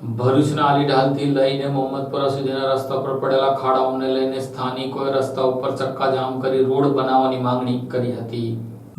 ભરૂચના અલીઢાલથી લઈને મોહમ્મદપુરા સુધીના રસ્તા પર પડેલા ખાડાઓને લઈને સ્થાનિકોએ રસ્તા ઉપર ચક્કાજામ કરી રોડ બનાવવાની માંગણી કરી હતી.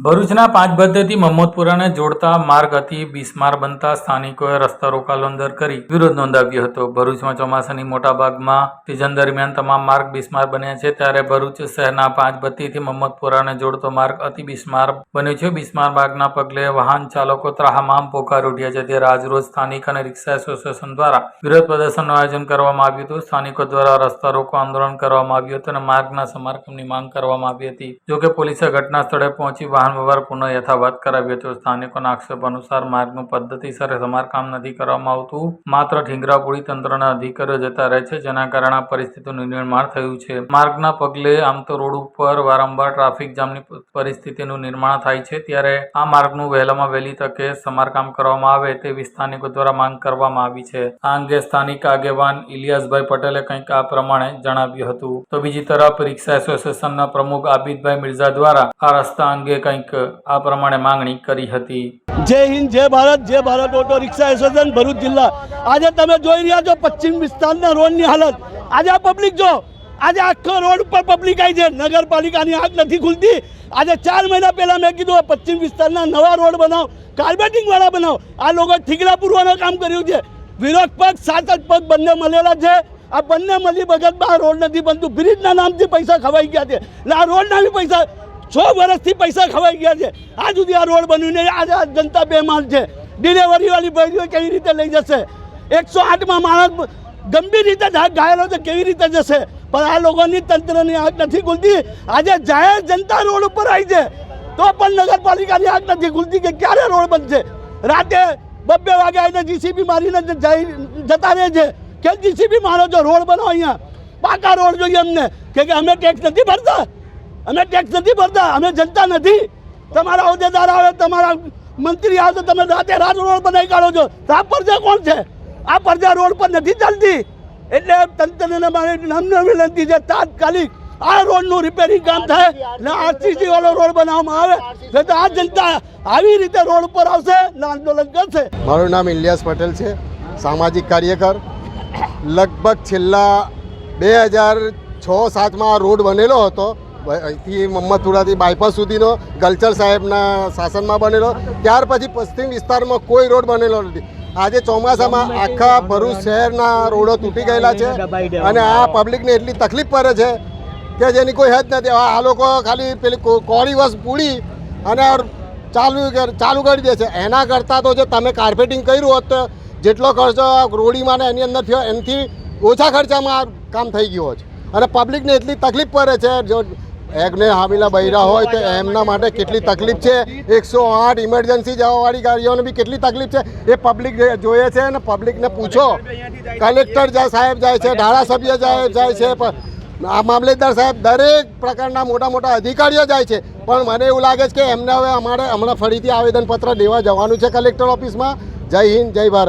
ભરૂચના પાંચ પદ્ધતિ મહમ્મદપુરાને જોડતા માર્ગ અતિ બિસ્માર બનતા સ્થાનિકોએ રસ્તા રોકાલો અંદર કરી વિરોધ નોંધાવ્યો હતો. ભરૂચમાં ચોમાસાની મોટા ભાગમાં સિઝન દરમિયાન તમામ માર્ગ બિસ્માર બન્યા છે. ત્યારે ભરૂચ શહેરના પાંચ બત્તીથી મહમ્મદપુરાને જોડતો માર્ગ અતિ બિસ્માર બન્યો છે. બિસ્માર માર્ગના પગલે વાહન ચાલકો ત્રાહમામ પોકાર ઉઠ્યા છે. ત્યારે આજરોજ સ્થાનિક અને રિક્ષા એસોસિએશન દ્વારા વિરોધ પ્રદર્શનનું આયોજન કરવામાં આવ્યું હતું. સ્થાનિકો દ્વારા રસ્તા રોકો આંદોલન કરવામાં આવ્યું હતું અને માર્ગના સમારકામની માંગ કરવામાં આવી હતી. જોકે પોલીસે ઘટના સ્થળે પહોંચી વાહન વ્યવહાર પુનઃ યથાવત કરાવ્યો હતો સ્થાનિકોના આક્ષેપ અનુસાર માર્ગનું પદ્ધતિસર સમારકામ નથી કરવામાં આવતું. માત્ર ઠીંગરાપુડી તંત્રના અધિકારીઓ જતા રહે છે, જેના કારણે આ પરિસ્થિતિનું નિર્માણ થયું છે. માર્ગના પગલે આમ તો રોડ ઉપર વારંવાર ટ્રાફિક જામની પરિસ્થિતિનું નિર્માણ થાય છે, ત્યારે આ માર્ગનું વહેલામાં વહેલી તકે સમારકામ કરવામાં આવે તેવી સ્થાનિકો દ્વારા માંગ કરવામાં આવી છે. આ અંગે સ્થાનિક આગેવાન ઇલિયાસભાઈ પટેલે કંઈક આ પ્રમાણે જણાવ્યું હતું. તો બીજી તરફ રિક્ષા એસોસિએશનના પ્રમુખ આબિદભાઈ મિર્ઝા દ્વારા આ રસ્તા અંગે કંઈક આ પ્રમાણે માંગણી કરી હતી. જય હિન્દ, જય ભારત જય Bharat auto rickshaw association, Bharuch જિલ્લા. આજે તમે જોઈ રહ્યા છો પશ્ચિમ વિસ્તારના રોડની હાલત. આજે પબ્લિક જો, આજે આખો રોડ ઉપર પબ્લિક આવી છે. નગરપાલિકાની આગ નથી ખુલતી. આજે ચાર મહિના પહેલા મેં કીધું પશ્ચિમ વિસ્તારના નવા રોડ બનાવ કાર્બેટિંગ વાળા બનાવ. આ લોકો ઠીકડા પૂરવાનું કામ કર્યું છે. વિરોધ પક્ષ સાત જ પગ બંને મળેલા છે. આ બંને મળી વગતમાં રોડ નથી બનતું. બ્રિજના નામથી પૈસા ખવાઈ ગયા છે. એટલે આ રોડના બી પૈસા છ વર્ષથી પૈસા ખવાઈ ગયા છે. આ સુધી આ રોડ બન્યું નહીં. આજે જનતા બેમાન છે. ડિલેવરીવાળી ભાઈઓ કેવી રીતે લઈ જશે? એકસો આઠમાં માણસ ગંભીર રીતે ઘાયલો તો કેવી રીતે જશે? પણ આ લોકોની તંત્રની આંખ નથી ખુલતી. આજે જાહેર જનતા રોડ ઉપર આવી છે. તો પણ નગરપાલિકાની આંખ નથી ખુલતી કે ક્યારે રોડ બનશે? રાતે બબ્બે વાગે આવીને જીસીબી મારીને જતા રહે છે. કે જીસીબી મારો છો, રોડ બનાવો અહીંયા. પાકા રોડ જોઈએ અમને. કે અમે ટેક્સ નથી ભરતા? અમે ટેક્સ નથી ભરતા, અમે જનતા નથી. તમારા હોદ્દેદાર આવે, તમારા મંત્રી આવે, તમે રાતે રાત રોડ બનાવી કાઢો છો. તો આ પરજા કોણ છે? આ પરજા રોડ પર નથી ચાલતી. એટલે તંત્રને મારી નમ્ર વિનંતી છે, તાત્કાલિક આ રોડનું રિપેરિંગ કામ થાય ને આરસીસી વાળો રોડ બનાવવામાં આવે. નહીં તો આ જનતા આવી રીતે રોડ ઉપર આવશે ને આંદોલન કરશે. મારું નામ ઇલિયાસ પટેલ છે, સામાજિક કાર્યકર. લગભગ છેલ્લા બે હજાર છ સાતમાં આ રોડ બનેલો હતો. અહીંથી મમ્મદપુરાથી બાયપાસ સુધીનો ગલચર સાહેબના શાસનમાં બનેલો. ત્યાર પછી પશ્ચિમ વિસ્તારમાં કોઈ રોડ બનેલો નથી. આજે ચોમાસામાં આખા ભરૂચ શહેરના રોડો તૂટી ગયેલા છે અને આ પબ્લિકને એટલી તકલીફ પડે છે કે જેની કોઈ હદ નથી. આ લોકો ખાલી પેલી કો- કોરી વસ પૂડી અને ચાલુ ચાલુ કરી દે છે. એના કરતાં તો જે તમે કાર્પેટિંગ કર્યું હોત તો જેટલો ખર્ચો રોડીમાં ને એની અંદર થયો એનાથી ઓછા ખર્ચામાં આ કામ થઈ ગયું હોત. અને પબ્લિકને એટલી તકલીફ પડે છે જો એગને હામીલા બૈરા હોય તો એમના માટે કેટલી તકલીફ છે? એકસો આઠ ઇમરજન્સી જવાવાળી ગાડીઓને બી કેટલી તકલીફ છે? એ પબ્લિક જોઈએ છે અને પબ્લિકને પૂછો. કલેક્ટર જાય સાહેબ જાય છે, ધારાસભ્ય જાય જાય છે આ મામલેદાર સાહેબ દરેક પ્રકારના મોટા મોટા અધિકારીઓ જાય છે. પણ મને એવું લાગે છે કે એમને હવે અમારે હમણાં ફરીથી આવેદનપત્ર દેવા જવાનું છે કલેક્ટર ઓફિસમાં જય હિન્દ, જય ભારત.